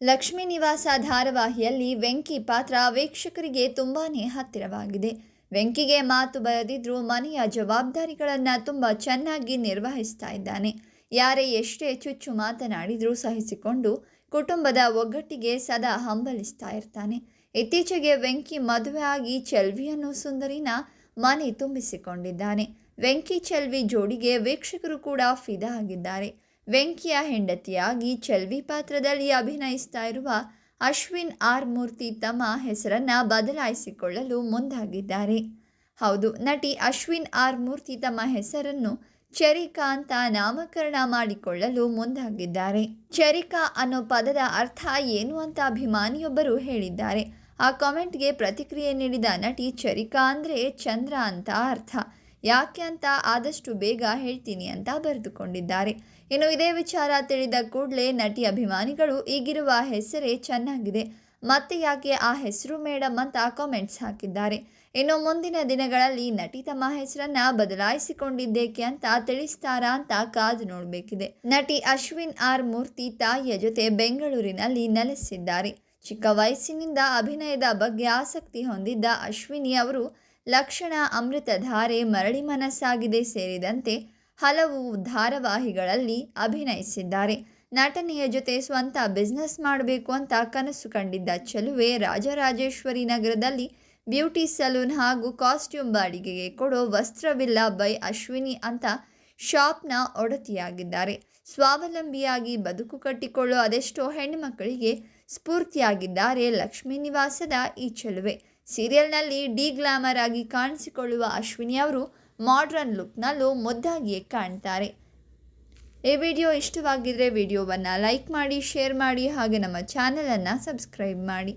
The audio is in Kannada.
ಲಕ್ಷ್ಮೀ ನಿವಾಸ ಧಾರಾವಾಹಿಯಲ್ಲಿ ವೆಂಕಿ ಪಾತ್ರ ವೀಕ್ಷಕರಿಗೆ ತುಂಬಾನೇ ಹತ್ತಿರವಾಗಿದೆ. ವೆಂಕಿಗೆ ಮಾತು ಬರೆದಿದ್ರೂ ಮನೆಯ ಜವಾಬ್ದಾರಿಗಳನ್ನು ತುಂಬ ಚೆನ್ನಾಗಿ ನಿರ್ವಹಿಸ್ತಾ ಇದ್ದಾನೆ. ಯಾರೇ ಎಷ್ಟೇ ಚುಚ್ಚು ಮಾತನಾಡಿದರೂ ಸಹಿಸಿಕೊಂಡು ಕುಟುಂಬದ ಒಗ್ಗಟ್ಟಿಗೆ ಸದಾ ಹಂಬಲಿಸ್ತಾ ಇರ್ತಾನೆ. ಇತ್ತೀಚೆಗೆ ವೆಂಕಿ ಮದುವೆ ಆಗಿ ಚೆಲ್ವಿಯನ್ನು ಸುಂದರಿನ ಮನೆ ತುಂಬಿಸಿಕೊಂಡಿದ್ದಾನೆ. ವೆಂಕಿ ಚೆಲ್ವಿ ಜೋಡಿಗೆ ವೀಕ್ಷಕರು ಕೂಡ ಫಿದಾ ಆಗಿದ್ದಾರೆ. ವೆಂಕಿಯ ಹೆಂಡತಿಯಾಗಿ ಚೆಲ್ವಿ ಪಾತ್ರದಲ್ಲಿ ಅಭಿನಯಿಸ್ತಾ ಇರುವ ಅಶ್ವಿನ್ ಆರ್ ಮೂರ್ತಿ ತಮ್ಮ ಹೆಸರನ್ನ ಬದಲಾಯಿಸಿಕೊಳ್ಳಲು ಮುಂದಾಗಿದ್ದಾರೆ. ಹೌದು, ನಟಿ ಅಶ್ವಿನ್ ಆರ್ ಮೂರ್ತಿ ತಮ್ಮ ಹೆಸರನ್ನು ಚರಿಕಾ ಅಂತ ನಾಮಕರಣ ಮಾಡಿಕೊಳ್ಳಲು ಮುಂದಾಗಿದ್ದಾರೆ. ಚರಿಕಾ ಅನ್ನೋ ಪದದ ಅರ್ಥ ಏನು ಅಂತ ಅಭಿಮಾನಿಯೊಬ್ಬರು ಹೇಳಿದ್ದಾರೆ. ಆ ಕಾಮೆಂಟ್ಗೆ ಪ್ರತಿಕ್ರಿಯೆ ನೀಡಿದ ನಟಿ ಚರಿಕಾ ಅಂದರೆ ಚಂದ್ರ ಅಂತ ಅರ್ಥ. ಯಾಕೆ ಅಂತ ಆದಷ್ಟು ಬೇಗ ಹೇಳ್ತೀನಿ ಅಂತ ಬರೆದುಕೊಂಡಿದ್ದಾರೆ. ಇನ್ನು ಇದೇ ವಿಚಾರ ತಿಳಿದ ಕೂಡಲೇ ನಟಿ ಅಭಿಮಾನಿಗಳು ಈಗಿರುವ ಹೆಸರೇ ಚೆನ್ನಾಗಿದೆ. ಮತ್ತೆ ಯಾಕೆ ಆ ಹೆಸರು ಮೇಡಮ್ ಅಂತ ಕಾಮೆಂಟ್ಸ್ ಹಾಕಿದ್ದಾರೆ. ಇನ್ನು ಮುಂದಿನ ದಿನಗಳಲ್ಲಿ ನಟಿ ತಮ್ಮ ಹೆಸರನ್ನ ಬದಲಾಯಿಸಿಕೊಂಡಿದ್ದೇಕೆ ಅಂತ ತಿಳಿಸ್ತಾರಾ ಅಂತ ಕಾದು ನೋಡಬೇಕಿದೆ. ನಟಿ ಅಶ್ವಿನ್ ಆರ್ ಮೂರ್ತಿ ತಾಯಿಯ ಜೊತೆ ಬೆಂಗಳೂರಿನಲ್ಲಿ ನೆಲೆಸಿದ್ದಾರೆ. ಚಿಕ್ಕ ವಯಸ್ಸಿನಿಂದ ಅಭಿನಯದ ಬಗ್ಗೆ ಆಸಕ್ತಿ ಹೊಂದಿದ್ದ ಅಶ್ವಿನಿ ಅವರು ಲಕ್ಷಣ ಅಮೃತಧಾರೆ ಮರಳಿ ಮನಸ್ಸಾಗಿದೆ ಸೇರಿದಂತೆ ಹಲವು ಧಾರಾವಾಹಿಗಳಲ್ಲಿ ಅಭಿನಯಿಸಿದ್ದಾರೆ. ನಟನೆಯ ಜೊತೆ ಸ್ವಂತ ಬಿಸ್ನೆಸ್ ಮಾಡಬೇಕು ಅಂತ ಕನಸು ಕಂಡಿದ್ದ ಚೆಲುವೆ ರಾಜರಾಜೇಶ್ವರಿ ನಗರದಲ್ಲಿ ಬ್ಯೂಟಿ ಸಲೂನ್ ಹಾಗೂ ಕಾಸ್ಟ್ಯೂಮ್ ಬಾಡಿಗೆಗೆ ಕೊಡೋ ವಸ್ತ್ರವಿಲ್ಲ ಬೈ ಅಶ್ವಿನಿ ಅಂತ ಶಾಪ್ನ ಒಡತಿಯಾಗಿದ್ದಾರೆ. ಸ್ವಾವಲಂಬಿಯಾಗಿ ಬದುಕು ಕಟ್ಟಿಕೊಳ್ಳೋ ಅದೆಷ್ಟೋ ಹೆಣ್ಣುಮಕ್ಕಳಿಗೆ ಸ್ಫೂರ್ತಿಯಾಗಿದ್ದಾರೆ ಲಕ್ಷ್ಮೀ ನಿವಾಸದ ಈ ಚೆಲುವೆ. ಸೀರಿಯಲ್ನಲ್ಲಿ ಡಿ ಗ್ಲಾಮರ್ ಆಗಿ ಕಾಣಿಸಿಕೊಳ್ಳುವ ಅಶ್ವಿನಿ ಅವರು ಮಾಡ್ರನ್ ಲುಕ್ನಲ್ಲೂ ಮುದ್ದಾಗಿಯೇ ಕಾಣ್ತಾರೆ. ಈ ವಿಡಿಯೋ ಇಷ್ಟವಾಗಿದ್ದರೆ ವಿಡಿಯೋವನ್ನು ಲೈಕ್ ಮಾಡಿ, ಶೇರ್ ಮಾಡಿ ಹಾಗೆ ನಮ್ಮ ಚಾನಲನ್ನು ಸಬ್ಸ್ಕ್ರೈಬ್ ಮಾಡಿ.